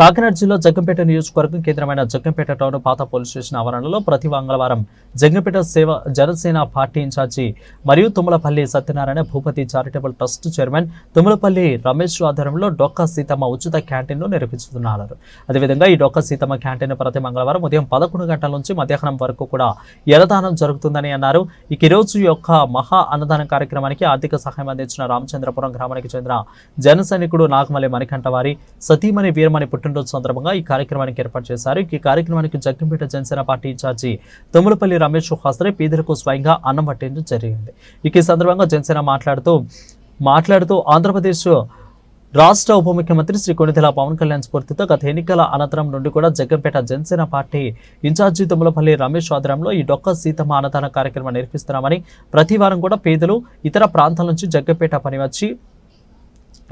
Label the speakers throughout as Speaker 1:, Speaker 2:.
Speaker 1: కాకినాడ జిల్లా జగ్గంపేట నియోజకవర్గం కేంద్రమైన జగ్గంపేట టౌన్ పాత పోలీస్ స్టేషన్ ఆవరణలో ప్రతి మంగళవారం జగ్గంపేట సేవ జనసేన పార్టీ ఇన్ఛార్జి మరియు Tummalapalli Satyanarayana Bhupathi charitable trust chairman Tummalapalli Ramesh ఆధ్వర్యంలో డొక్కా సీతమ్మ ఉచిత క్యాంటీన్ను నిర్వహిస్తున్నారు. అదేవిధంగా ఈ డొక్కా సీతమ్మ క్యాంటీన్ ప్రతి మంగళవారం ఉదయం పదకొండు గంటల నుంచి మధ్యాహ్నం వరకు కూడా ఎలదానం జరుగుతుందని అన్నారు. ఇక ఈరోజు రోజు యొక్క మహా అన్నదాన కార్యక్రమానికి ఆర్థిక సహాయం అందించిన రామచంద్రపురం గ్రామానికి చెందిన జన సైనికుడు నాగమల్లి మణికంఠ వారి సతీమణి వీరమణి పుట్టినరోజు సందర్భంగా ఈ కార్యక్రమానికి ఏర్పాటు చేశారు. ఈ కార్యక్రమానికి జగ్గంపేట జనసేన పార్టీ ఇన్ఛార్జి తుమ్మలపల్లి రమేష్ హాస్రే పేదలకు స్వయంగా అన్నం పట్టేందుకు జరిగింది. ఇక ఈ సందర్భంగా జనసేన మాట్లాడుతూ మాట్లాడుతూ ఆంధ్రప్రదేశ్ రాష్ట్ర ఉప ముఖ్యమంత్రి శ్రీ కొణిదెల పవన్ కళ్యాణ్ స్ఫూర్తితో గత ఎన్నికల అనంతరం నుండి కూడా జగ్గంపేట జనసేన పార్టీ ఇన్ఛార్జి తుమ్మలపల్లి రమేష్ ఆధ్వర్యంలో ఈ డొక్క సీతమ్మ అన్నదాన కార్యక్రమం నిర్వహిస్తున్నామని ప్రతి వారం కూడా పేదలు ఇతర ప్రాంతాల నుంచి జగ్గంపేట పని వచ్చి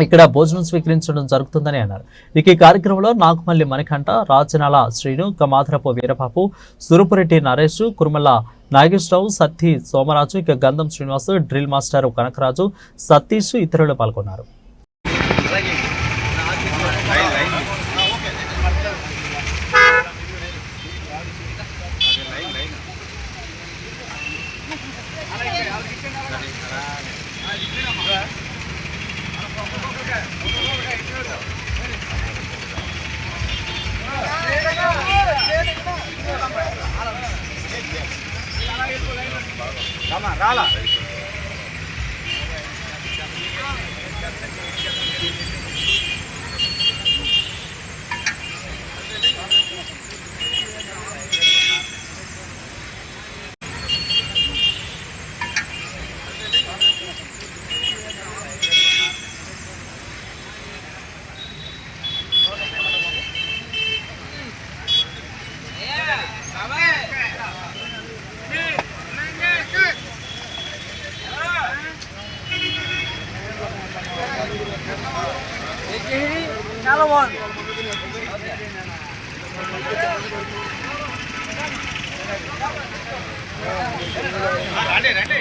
Speaker 1: ఇక్కడ భోజనం స్వీకరించడం జరుగుతుందని అన్నారు. ఇక ఈ కార్యక్రమంలో నాగమల్లి మణికంఠ రాజనాల శ్రీను కమాధరపు వీరబాబు సురుపురెడ్డి నరేష్ కురుమల్ల నాగేశ్వరరావు సత్తి సోమరాజు ఇక గంధం శ్రీనివాసు డ్రిల్ మాస్టర్ కనకరాజు సతీష్ ఇతరులు పాల్గొన్నారు. రాలా.
Speaker 2: చాలా బాగుంది
Speaker 3: రండి రండి.